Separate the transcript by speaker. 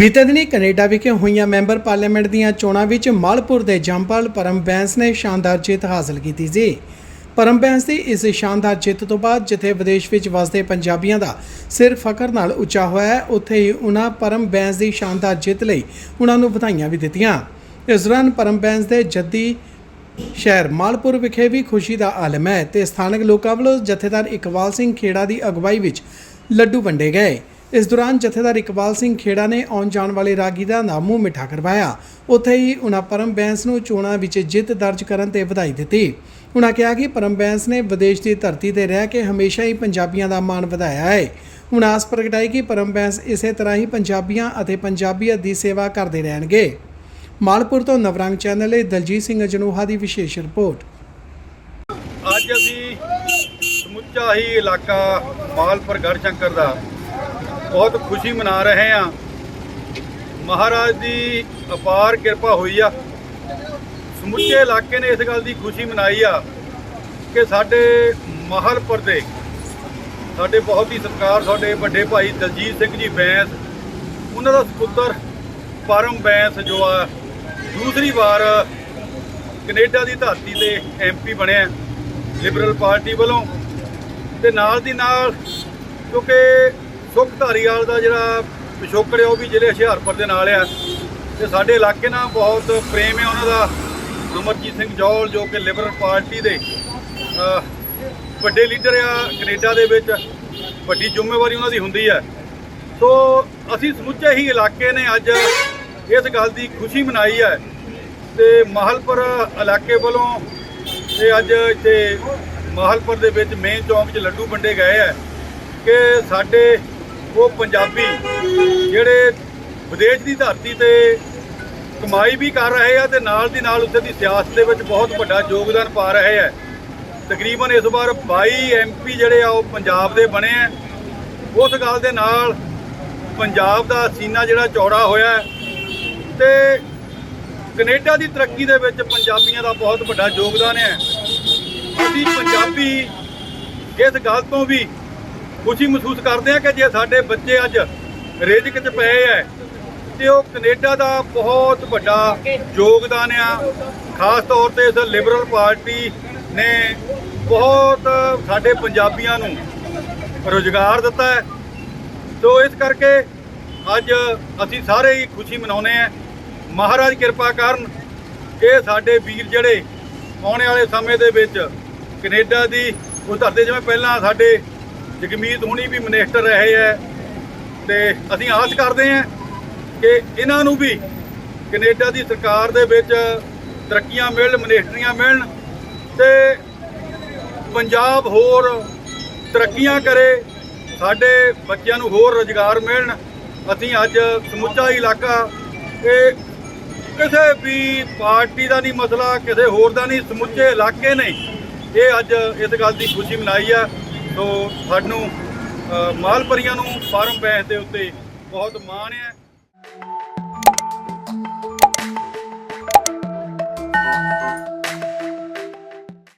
Speaker 1: ਬੀਤੇ ਦਿਨੀ ਕੈਨੇਡਾ ਵਿਖੇ ਹੋਈਆਂ ਮੈਂਬਰ ਪਾਰਲੀਮੈਂਟ ਦੀਆਂ ਚੋਣਾਂ ਵਿੱਚ ਮਾਲਪੁਰ ਦੇ ਜੰਪਾਲ ਪਰਮ ਬੈਂਸ ਨੇ ਸ਼ਾਨਦਾਰ ਜਿੱਤ ਹਾਸਲ ਕੀਤੀ ਸੀ। ਪਰਮ ਬੈਂਸ ਦੀ ਇਸ ਸ਼ਾਨਦਾਰ ਜਿੱਤ ਤੋਂ ਬਾਅਦ ਜਿੱਥੇ ਵਿਦੇਸ਼ ਵਿੱਚ ਵਸਦੇ ਪੰਜਾਬੀਆਂ ਦਾ ਸਿਰ ਫਖਰ ਨਾਲ ਉੱਚਾ ਹੋਇਆ ਹੈ, ਉੱਥੇ ਹੀ ਉਹਨਾਂ ਪਰਮ ਬੈਂਸ ਦੀ ਸ਼ਾਨਦਾਰ ਜਿੱਤ ਲਈ ਉਹਨਾਂ ਨੂੰ ਵਧਾਈਆਂ ਵੀ ਦਿੱਤੀਆਂ। ਇਸ ਦੌਰਾਨ ਪਰਮ ਬੈਂਸ ਦੇ ਜੱਦੀ ਸ਼ਹਿਰ ਮਾਲਪੁਰ ਵਿਖੇ ਵੀ ਖੁਸ਼ੀ ਦਾ ਆਲਮ ਹੈ ਤੇ ਸਥਾਨਕ ਲੋਕਾਂ ਵੱਲੋਂ ਜਥੇਦਾਰ ਇਕਬਾਲ ਸਿੰਘ ਖੇੜਾ ਦੀ ਅਗਵਾਈ ਵਿੱਚ ਲੱਡੂ ਵੰਡੇ ਗਏ। ਇਸ ਦੌਰਾਨ ਜਥੇਦਾਰ ਇਕਬਾਲ ਸਿੰਘ ਖੇੜਾ ਨੇ ਆਉਣ ਜਾਣ ਵਾਲੇ ਰਾਗੀ ਦਾ ਨਾਮੂ ਮਿੱਠਾ ਕਰਵਾਇਆ। ਉੱਥੇ ਹੀ ਉਹਨਾਂ ਪਰਮ ਬੈਂਸ ਨੂੰ ਚੋਣਾਂ ਵਿੱਚ ਜਿੱਤ ਦਰਜ ਕਰਨ ਤੇ ਵਧਾਈ ਦਿੱਤੀ। ਉਹਨਾਂ ਕਿਹਾ ਕਿ ਪਰਮ ਬੈਂਸ ਨੇ ਵਿਦੇਸ਼ ਦੀ ਧਰਤੀ ਤੇ ਰਹਿ ਕੇ ਹਮੇਸ਼ਾ ਹੀ ਪੰਜਾਬੀਆਂ ਦਾ ਮਾਣ ਵਧਾਇਆ ਹੈ। ਉਹਨਾਂ ਆਸ ਪ੍ਰਗਟਾਈ ਕਿ ਪਰਮ ਬੈਂਸ ਇਸੇ ਤਰ੍ਹਾਂ ਹੀ ਪੰਜਾਬੀਆਂ ਅਤੇ ਪੰਜਾਬੀਅਤ ਦੀ ਸੇਵਾ ਕਰਦੇ ਰਹਿਣਗੇ। ਮਾਲਪੁਰ ਤੋਂ ਨਵਰੰਗ ਚੈਨਲ ਲਈ ਦਲਜੀਤ ਸਿੰਘ ਅਜਨੋਹਾ ਦੀ ਵਿਸ਼ੇਸ਼ ਰਿਪੋਰਟ।
Speaker 2: ਅੱਜ ਅਸੀਂ ਸਮੁੱਚਾ ਹੀ ਇਲਾਕਾ ਮਾਲਪੁਰ ਗੜਸ਼ੰਕਰ ਦਾ ਬਹੁਤ ਖੁਸ਼ੀ ਮਨਾ ਰਹੇ ਹਾਂ। ਮਹਾਰਾਜ ਦੀ ਅਪਾਰ ਕਿਰਪਾ ਹੋਈ ਆ। ਸਮੁੱਚੇ ਇਲਾਕੇ ਨੇ ਇਸ ਗੱਲ ਦੀ ਖੁਸ਼ੀ ਮਨਾਈ ਆ ਕਿ ਸਾਡੇ ਮਹਲਪੁਰ ਦੇ ਸਾਡੇ ਬਹੁਤ ਹੀ ਸਤਿਕਾਰ ਸਾਡੇ ਵੱਡੇ ਭਾਈ ਦਲਜੀਤ ਸਿੰਘ ਜੀ ਬੈਂਸ, ਉਹਨਾਂ ਦਾ ਸੁਪੁੱਤਰ ਪਰਮ ਬੈਂਸ ਜੋ ਆ, ਦੂਸਰੀ ਵਾਰ ਕੈਨੇਡਾ ਦੀ ਧਰਤੀ ਤੇ ਐਮਪੀ ਬਣਿਆ ਲਿਬਰਲ ਪਾਰਟੀ ਵੱਲੋਂ। ਤੇ ਨਾਲ ਦੀ ਨਾਲ, ਕਿਉਂਕਿ ਸੁਖ ਧਾਰੀਵਾਲ ਦਾ ਜਿਹੜਾ ਪਿਛੋਕੜ ਹੈ, ਉਹ ਵੀ ਜ਼ਿਲ੍ਹੇ ਹੁਸ਼ਿਆਰਪੁਰ ਦੇ ਨਾਲ ਆ। ਤੇ ਸਾਡੇ ਇਲਾਕੇ ਨਾਲ ਬਹੁਤ ਪ੍ਰੇਮ ਹੈ ਉਹਨਾਂ ਦਾ, ਅਮਰਜੀਤ ਸਿੰਘ ਜੌਲ ਜੋ ਕਿ ਲਿਬਰਲ ਪਾਰਟੀ ਦੇ ਵੱਡੇ ਲੀਡਰ ਆ ਕੈਨੇਡਾ ਦੇ ਵਿੱਚ, ਵੱਡੀ ਜ਼ਿੰਮੇਵਾਰੀ ਉਹਨਾਂ ਦੀ ਹੁੰਦੀ ਹੈ। ਸੋ ਅਸੀਂ ਸਮੁੱਚੇ ਹੀ ਇਲਾਕੇ ਨੇ ਅੱਜ ਇਸ ਗੱਲ ਦੀ ਖੁਸ਼ੀ ਮਨਾਈ ਹੈ ਤੇ ਮਾਹਲਪੁਰ ਇਲਾਕੇ ਵੱਲੋਂ ਇਹ ਅੱਜ ਇੱਥੇ ਮਾਹਲਪੁਰ ਦੇ ਵਿੱਚ ਮੇਨ ਚੌਂਕ 'ਚ ਲੱਡੂ ਵੰਡੇ ਗਏ ਹੈ ਕਿ ਸਾਡੇ ਉਹ ਪੰਜਾਬੀ ਜਿਹੜੇ ਵਿਦੇਸ਼ ਦੀ ਧਰਤੀ ਤੇ ਕਮਾਈ ਵੀ ਕਰ ਰਹੇ ਆ ਤੇ ਨਾਲ ਦੀ ਨਾਲ ਉੱਥੇ ਦੀ ਸਿਆਸਤ ਦੇ ਵਿੱਚ ਬਹੁਤ ਵੱਡਾ ਯੋਗਦਾਨ ਪਾ ਰਹੇ ਆ। ਤਕਰੀਬਨ ਇਸ ਵਾਰ 22 ਐਮਪੀ ਜਿਹੜੇ ਆ ਉਹ ਪੰਜਾਬ ਦੇ ਬਣੇ ਆ। ਉਸ ਗੱਲ ਦੇ ਨਾਲ ਪੰਜਾਬ ਦਾ ਸੀਨਾ ਜਿਹੜਾ ਚੌੜਾ ਹੋਇਆ ਹੈ ਤੇ ਕੈਨੇਡਾ ਦੀ ਤਰੱਕੀ ਦੇ ਵਿੱਚ ਪੰਜਾਬੀਆਂ ਦਾ ਬਹੁਤ ਵੱਡਾ ਯੋਗਦਾਨ ਹੈ। ਅਸੀਂ ਪੰਜਾਬੀ ਇਸ ਗੱਲ ਤੋਂ ਵੀ ਖੁਸ਼ੀ ਮਹਿਸੂਸ ਕਰਦੇ ਹਾਂ ਕਿ ਜੇ ਸਾਡੇ ਬੱਚੇ ਅੱਜ ਰਿਜ਼ਕ 'ਚ ਪਏ ਐ, ਤੇ ਉਹ ਕੈਨੇਡਾ ਦਾ ਬਹੁਤ ਵੱਡਾ ਯੋਗਦਾਨ ਆ। ਖਾਸ ਤੌਰ ਤੇ ਇਸ ਲਿਬਰਲ ਪਾਰਟੀ ਨੇ ਬਹੁਤ ਸਾਡੇ ਪੰਜਾਬੀਆਂ ਨੂੰ ਰੋਜ਼ਗਾਰ ਦਿੱਤਾ ਹੈ ਸੋ ਇਸ ਕਰਕੇ ਅੱਜ ਅਸੀਂ ਸਾਰੇ ਹੀ ਖੁਸ਼ੀ ਮਨਾਉਂਦੇ ਆ। ਮਹਾਰਾਜ ਕਿਰਪਾ ਕਰਨ ਇਹ ਸਾਡੇ ਵੀਰ ਜਿਹੜੇ ਆਉਣ ਵਾਲੇ ਸਮੇਂ ਦੇ ਵਿੱਚ ਕੈਨੇਡਾ ਦੀ, ਉਹ ਧਰਤੀ ਜਿਵੇਂ ਪਹਿਲਾਂ ਸਾਡੇ ਜਗਮੀਤ ਹੁਣੀ ਵੀ ਮਿਨਿਸਟਰ ਰਹੇ ਹੈ ਤੇ ਅਸੀਂ ਆਸ ਕਰਦੇ ਹਾਂ ਕਿ ਇਹਨਾਂ ਨੂੰ ਵੀ ਕੈਨੇਡਾ ਦੀ ਸਰਕਾਰ ਦੇ ਵਿੱਚ ਤਰੱਕੀਆਂ ਮਿਲਣ, ਮਿਨਿਸਟਰੀਆਂ ਮਿਲਣ ਤੇ ਪੰਜਾਬ ਹੋਰ ਤਰੱਕੀਆਂ ਕਰੇ, ਸਾਡੇ ਬੱਚਿਆਂ ਨੂੰ ਹੋਰ ਰੋਜ਼ਗਾਰ ਮਿਲਣ। ਅਸੀਂ ਅੱਜ ਸਮੁੱਚਾ ਇਲਾਕਾ, ਇਹ ਕਿਸੇ ਵੀ ਪਾਰਟੀ ਦਾ ਨਹੀਂ ਮਸਲਾ, ਕਿਸੇ ਹੋਰ ਦਾ ਨਹੀਂ, ਸਮੁੱਚੇ ਇਲਾਕੇ ਨੇ ਇਹ ਅੱਜ ਇਸ ਗੱਲ ਦੀ ਖੁਸ਼ੀ ਮਨਾਈ ਆ। ਸੋ ਸਾਨੂੰ ਮਾਲਪਰੀਆਂ ਨੂੰ ਫਾਰਮ ਬੈਸ ਦੇ ਉੱਤੇ ਬਹੁਤ ਮਾਣ ਹੈ।